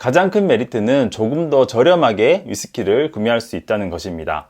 가장 큰 메리트는 조금 더 저렴하게 위스키를 구매할 수 있다는 것입니다.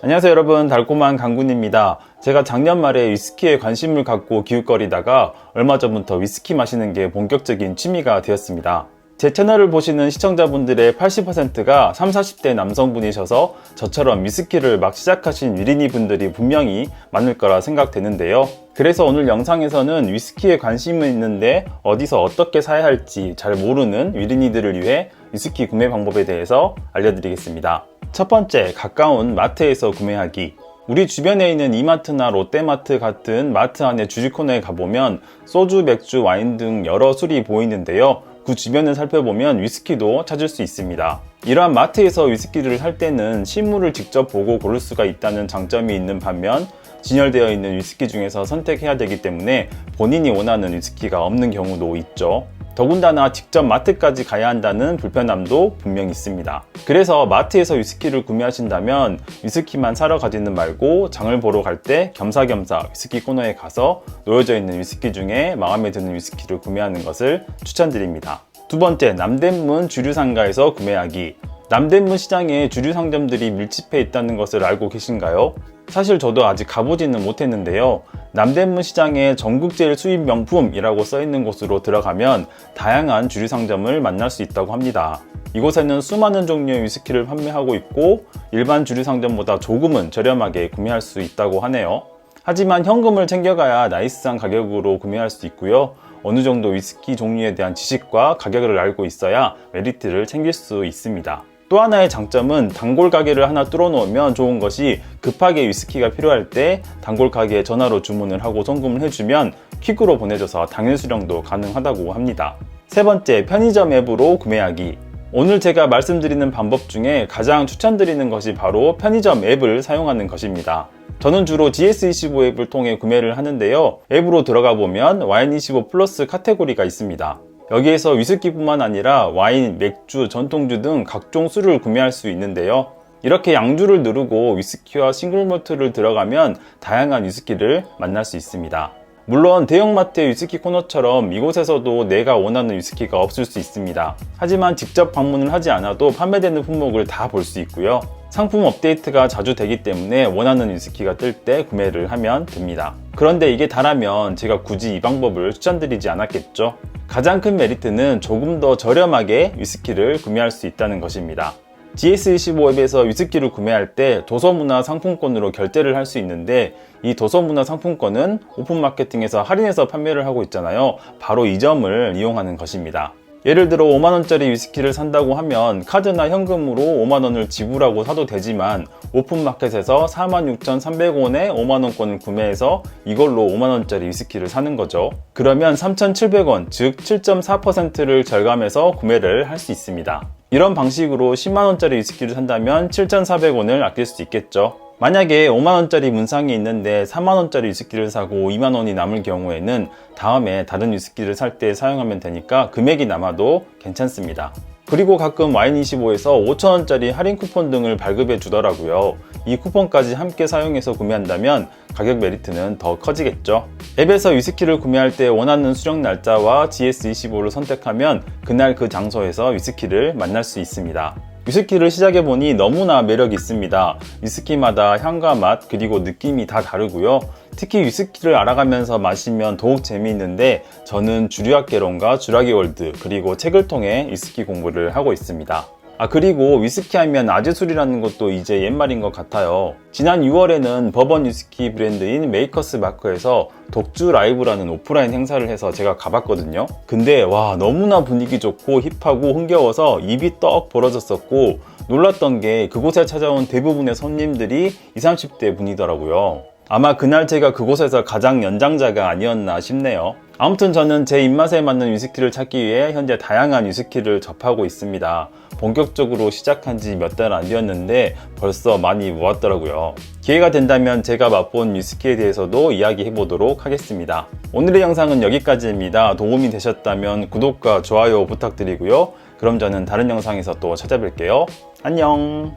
안녕하세요 여러분. 달콤한 강군입니다. 제가 작년 말에 위스키에 관심을 갖고 기웃거리다가 얼마 전부터 위스키 마시는 게 본격적인 취미가 되었습니다 제 채널을 보시는 시청자분들의 80%가 30, 40대 남성분이셔서 저처럼 위스키를 막 시작하신 위린이 분들이 분명히 많을 거라 생각되는데요. 그래서 오늘 영상에서는 위스키에 관심이 있는데 어디서 어떻게 사야 할지 잘 모르는 위린이들을 위해 위스키 구매 방법에 대해서 알려드리겠습니다. 첫 번째, 가까운 마트에서 구매하기. 우리 주변에 있는 이마트나 롯데마트 같은 마트 안에 주식 코너에 가보면 소주, 맥주, 와인 등 여러 술이 보이는데요. 그 주변을 살펴보면 위스키도 찾을 수 있습니다. 이러한 마트에서 위스키를 살 때는 실물을 직접 보고 고를 수가 있다는 장점이 있는 반면 진열되어 있는 위스키 중에서 선택해야 되기 때문에 본인이 원하는 위스키가 없는 경우도 있죠. 더군다나 직접 마트까지 가야 한다는 불편함도 분명히 있습니다. 그래서 마트에서 위스키를 구매하신다면 위스키만 사러 가지는 말고 장을 보러 갈 때 겸사겸사 위스키 코너에 가서 놓여져 있는 위스키 중에 마음에 드는 위스키를 구매하는 것을 추천드립니다. 두 번째, 남대문 주류상가에서 구매하기. 남대문 시장에 주류 상점들이 밀집해 있다는 것을 알고 계신가요? 사실 저도 아직 가보지는 못했는데요. 남대문 시장에 전국 제일 수입 명품이라고 써 있는 곳으로 들어가면 다양한 주류 상점을 만날 수 있다고 합니다. 이곳에는 수많은 종류의 위스키를 판매하고 있고 일반 주류 상점보다 조금은 저렴하게 구매할 수 있다고 하네요. 하지만 현금을 챙겨가야 나이스한 가격으로 구매할 수 있고요. 어느 정도 위스키 종류에 대한 지식과 가격을 알고 있어야 메리트를 챙길 수 있습니다. 또 하나의 장점은 단골 가게를 하나 뚫어 놓으면 좋은 것이 급하게 위스키가 필요할 때 단골 가게에 전화로 주문을 하고 송금을 해주면 퀵으로 보내줘서 당일 수령도 가능하다고 합니다. 세 번째, 편의점 앱으로 구매하기. 오늘 제가 말씀드리는 방법 중에 가장 추천드리는 것이 바로 편의점 앱을 사용하는 것입니다. 저는 주로 GS25 앱을 통해 구매를 하는데요. 앱으로 들어가 보면 와인25 플러스 카테고리가 있습니다. 여기에서 위스키뿐만 아니라 와인, 맥주, 전통주 등 각종 술을 구매할 수 있는데요. 이렇게 양주를 누르고 위스키와 싱글몰트를 들어가면 다양한 위스키를 만날 수 있습니다. 물론 대형마트의 위스키 코너처럼 이곳에서도 내가 원하는 위스키가 없을 수 있습니다. 하지만 직접 방문을 하지 않아도 판매되는 품목을 다 볼 수 있고요. 상품 업데이트가 자주 되기 때문에 원하는 위스키가 뜰 때 구매를 하면 됩니다. 그런데 이게 다라면 제가 굳이 이 방법을 추천드리지 않았겠죠? 가장 큰 메리트는 조금 더 저렴하게 위스키를 구매할 수 있다는 것입니다. GS25 앱에서 위스키를 구매할 때 도서문화 상품권으로 결제를 할 수 있는데 이 도서문화 상품권은 오픈마케팅에서 할인해서 판매를 하고 있잖아요. 바로 이 점을 이용하는 것입니다. 예를 들어 5만원짜리 위스키를 산다고 하면 카드나 현금으로 5만원을 지불하고 사도 되지만 오픈마켓에서 46,300원에 5만원권을 구매해서 이걸로 5만원짜리 위스키를 사는 거죠. 그러면 3,700원, 즉 7.4%를 절감해서 구매를 할 수 있습니다. 이런 방식으로 10만원짜리 위스키를 산다면 7,400원을 아낄 수 있겠죠. 만약에 5만원짜리 문상이 있는데 4만원짜리 위스키를 사고 2만원이 남을 경우에는 다음에 다른 위스키를 살 때 사용하면 되니까 금액이 남아도 괜찮습니다. 그리고 가끔 와인25에서 5천원짜리 할인 쿠폰 등을 발급해 주더라고요. 이 쿠폰까지 함께 사용해서 구매한다면 가격 메리트는 더 커지겠죠. 앱에서 위스키를 구매할 때 원하는 수령 날짜와 GS25를 선택하면 그날 그 장소에서 위스키를 만날 수 있습니다. 위스키를 시작해보니 너무나 매력이 있습니다. 위스키마다 향과 맛, 그리고 느낌이 다 다르고요. 특히 위스키를 알아가면서 마시면 더욱 재미있는데 저는 주류학개론과 주라기 월드, 그리고 책을 통해 위스키 공부를 하고 있습니다. 아 그리고 위스키 하면 아재술이라는 것도 이제 옛말인 것 같아요. 지난 6월에는 버번 위스키 브랜드인 메이커스 마크에서 독주 라이브라는 오프라인 행사를 해서 제가 가봤거든요. 근데 와 너무나 분위기 좋고 힙하고 흥겨워서 입이 떡 벌어졌었고 놀랐던 게 그곳에 찾아온 대부분의 손님들이 20, 30대 분이더라고요. 아마 그날 제가 그곳에서 가장 연장자가 아니었나 싶네요. 아무튼 저는 제 입맛에 맞는 위스키를 찾기 위해 현재 다양한 위스키를 접하고 있습니다. 본격적으로 시작한 지 몇 달 안 되었는데 벌써 많이 모았더라고요. 기회가 된다면 제가 맛본 위스키에 대해서도 이야기해 보도록 하겠습니다. 오늘의 영상은 여기까지입니다. 도움이 되셨다면 구독과 좋아요 부탁드리고요. 그럼 저는 다른 영상에서 또 찾아뵐게요. 안녕!